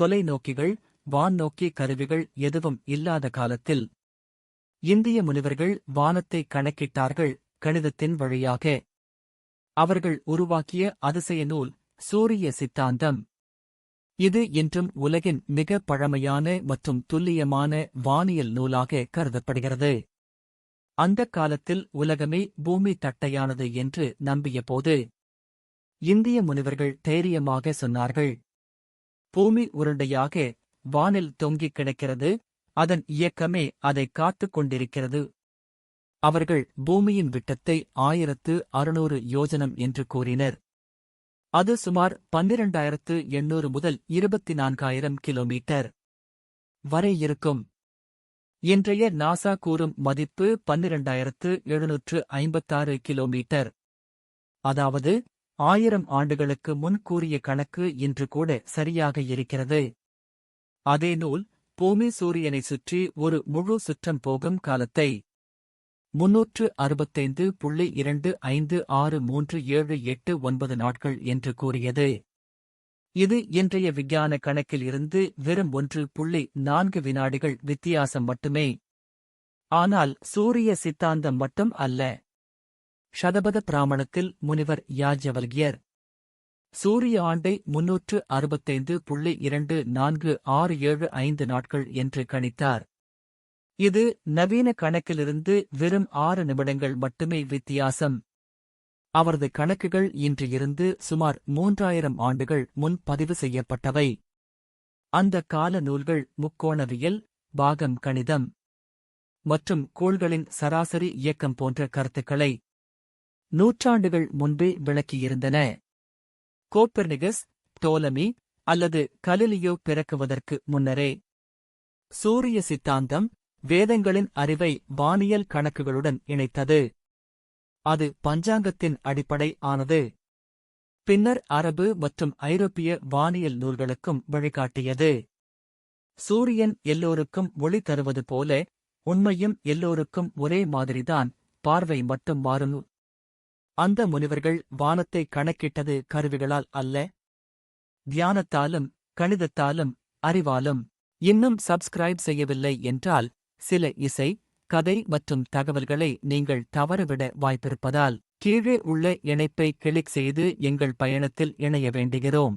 தொலைநோக்கிகள் வான்நோக்கி கருவிகள் எதுவும் இல்லாத காலத்தில் இந்திய முனிவர்கள் வானத்தை கணக்கிட்டார்கள் கணிதத்தின் வழியாக. அவர்கள் உருவாக்கிய அதிசய நூல் சூரிய சித்தாந்தம். இது இன்றும் உலகின் மிக பழமையான மற்றும் துல்லியமான வானியல் நூலாக கருதப்படுகிறது. அந்தக் காலத்தில் உலகமே பூமி தட்டையானது என்று நம்பியபோது இந்திய முனிவர்கள் தைரியமாக சொன்னார்கள். பூமி உருண்டையாக வானில் தொங்கிக் கிடக்கிறது அதன் இயக்கமே அதை காத்துக் கொண்டிருக்கிறது. அவர்கள் பூமியின் விட்டத்தை ஆயிரத்து அறுநூறு யோஜனம் என்று கூறினர். அது சுமார் பன்னிரண்டாயிரத்து எண்ணூறு முதல் இருபத்தி நான்காயிரம் கிலோமீட்டர் வரை இருக்கும். இன்றைய நாசா கூறும் மதிப்பு பன்னிரண்டாயிரத்து எழுநூற்று ஐம்பத்தாறு கிலோமீட்டர். அதாவது ஆயிரம் ஆண்டுகளுக்கு முன் கூறிய கணக்கு இன்று கூட சரியாக இருக்கிறது. அதே நூல் பூமி சூரியனை சுற்றி ஒரு முழு சுற்றம் போகும் காலத்தை. முன்னூற்று அறுபத்தைந்து புள்ளி இரண்டு ஐந்து ஆறு மூன்று ஏழு எட்டு ஒன்பது நாட்கள் என்று கூறியது. இது இன்றைய விஞ்ஞான கணக்கில் இருந்து வெறும் ஒன்று புள்ளி நான்கு வினாடிகள் வித்தியாசம் மட்டுமே. ஆனால் சூரிய சித்தாந்தம் மட்டும் அல்ல. ஷதபத பிராமணத்தில் முனிவர் யாஜ்யவல்கியர். சூரிய ஆண்டை முன்னூற்று அறுபத்தைந்து புள்ளி இரண்டு நான்கு ஆறு ஏழு ஐந்து நாட்கள் என்று கணித்தார். இது நவீன கணக்கிலிருந்து வெறும் ஆறு நிமிடங்கள் மட்டுமே வித்தியாசம். அவரது கணக்குகள் இன்று இருந்து சுமார் மூன்றாயிரம் ஆண்டுகள் முன் பதிவு செய்யப்பட்டவை. அந்த கால நூல்கள் முக்கோணவியல் பாகம் கணிதம் மற்றும் கோள்களின் சராசரி இயக்கம் போன்ற கருத்துக்களை நூற்றாண்டுகள் முன்பே விளக்கியிருந்தன. கோப்பர்னிகஸ் டோலமி அல்லது கலிலியோ பிறக்குவதற்கு முன்னரே. சூரிய சித்தாந்தம் வேதங்களின் அறிவை வானியல் கணக்குகளுடன் இணைத்தது. அது பஞ்சாங்கத்தின் அடிப்படை ஆனது. பின்னர் அரபு மற்றும் ஐரோப்பிய வானியல் நூல்களுக்கும் வழிகாட்டியது. சூரியன் எல்லோருக்கும் ஒளி தருவது போல உண்மையும் எல்லோருக்கும் ஒரே மாதிரிதான் பார்வை மட்டும் மாறும் அந்த முனிவர்கள் வானத்தை கணக்கிட்டது கருவிகளால் அல்ல. தியானத்தாலும் கணிதத்தாலும் அறிவாலும் இன்னும் சப்ஸ்கிரைப் செய்யவில்லை என்றால் சில இசை கதை மற்றும் தகவல்களை நீங்கள் தவறவிட வாய்ப்பிருப்பதால் கீழே உள்ள இணைப்பை கிளிக் செய்து எங்கள் பயணத்தில் இணைய வேண்டுகிறோம்.